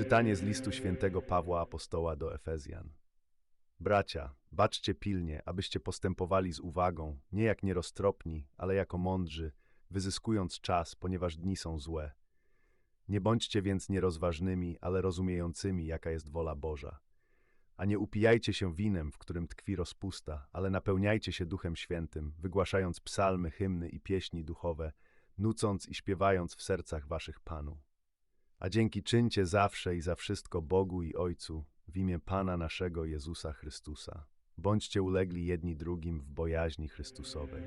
Czytanie z listu świętego Pawła Apostoła do Efezjan. Bracia, baczcie pilnie, abyście postępowali z uwagą, nie jak nieroztropni, ale jako mądrzy, wyzyskując czas, ponieważ dni są złe. Nie bądźcie więc nierozważnymi, ale rozumiejącymi, jaka jest wola Boża. A nie upijajcie się winem, w którym tkwi rozpusta, ale napełniajcie się Duchem Świętym, wygłaszając psalmy, hymny i pieśni duchowe, nucąc i śpiewając w sercach waszych Panu. A dzięki czyńcie zawsze i za wszystko Bogu i Ojcu w imię Pana naszego Jezusa Chrystusa. Bądźcie ulegli jedni drugim w bojaźni Chrystusowej.